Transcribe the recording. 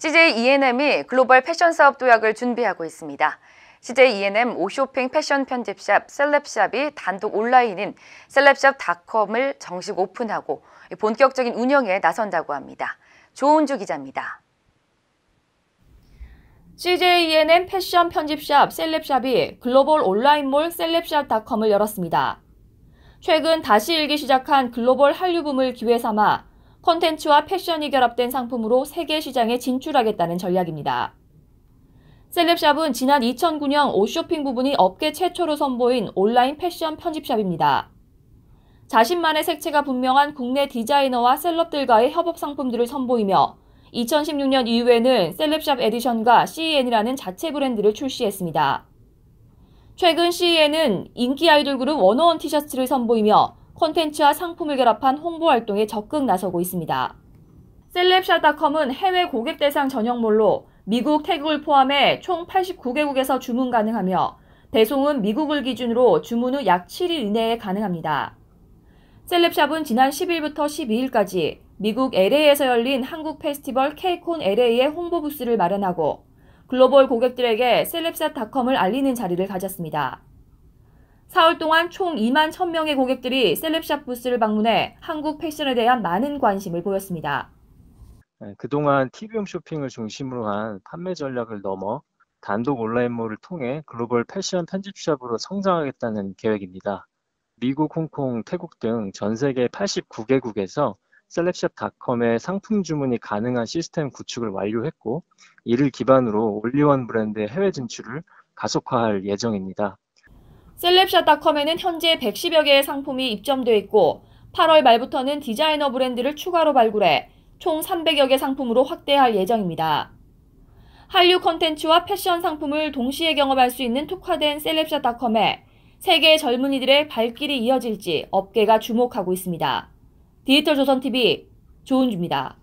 CJ E&M이 글로벌 패션 사업 도약을 준비하고 있습니다. CJ E&M 오쇼핑 패션 편집샵 셀럽샵이 단독 온라인인 셀럽샵닷컴을 정식 오픈하고 본격적인 운영에 나선다고 합니다. 조은주 기자입니다. CJ E&M 패션 편집샵 셀럽샵이 글로벌 온라인몰 셀럽샵닷컴을 열었습니다. 최근 다시 일기 시작한 글로벌 한류 붐을 기회 삼아 콘텐츠와 패션이 결합된 상품으로 세계 시장에 진출하겠다는 전략입니다. 셀럽샵은 지난 2009년 옷 쇼핑 부분이 업계 최초로 선보인 온라인 패션 편집샵입니다. 자신만의 색채가 분명한 국내 디자이너와 셀럽들과의 협업 상품들을 선보이며 2016년 이후에는 셀럽샵 에디션과 CEN이라는 자체 브랜드를 출시했습니다. 최근 CEN은 인기 아이돌 그룹 워너원 티셔츠를 선보이며 콘텐츠와 상품을 결합한 홍보 활동에 적극 나서고 있습니다. 셀럽샵닷컴은 해외 고객 대상 전용몰로 미국, 태국을 포함해 총 89개국에서 주문 가능하며 배송은 미국을 기준으로 주문 후 약 7일 이내에 가능합니다. 셀럽샵은 지난 10일부터 12일까지 미국 LA에서 열린 한국 페스티벌 케이콘 LA의 홍보 부스를 마련하고 글로벌 고객들에게 셀럽샵닷컴을 알리는 자리를 가졌습니다. 사흘 동안 총 2만 1000명의 고객들이 셀럽샵 부스를 방문해 한국 패션에 대한 많은 관심을 보였습니다. 네, 그동안 TV홈 쇼핑을 중심으로 한 판매 전략을 넘어 단독 온라인몰을 통해 글로벌 패션 편집샵으로 성장하겠다는 계획입니다. 미국, 홍콩, 태국 등 전 세계 89개국에서 셀럽샵닷컴의 상품 주문이 가능한 시스템 구축을 완료했고 이를 기반으로 올리원 브랜드의 해외 진출을 가속화할 예정입니다. 셀럽샵닷컴에는 현재 110여 개의 상품이 입점돼 있고 8월 말부터는 디자이너 브랜드를 추가로 발굴해 총 300여 개 상품으로 확대할 예정입니다. 한류 콘텐츠와 패션 상품을 동시에 경험할 수 있는 특화된 셀럽샵닷컴에 세계 젊은이들의 발길이 이어질지 업계가 주목하고 있습니다. 디지털 조선TV 조은주입니다.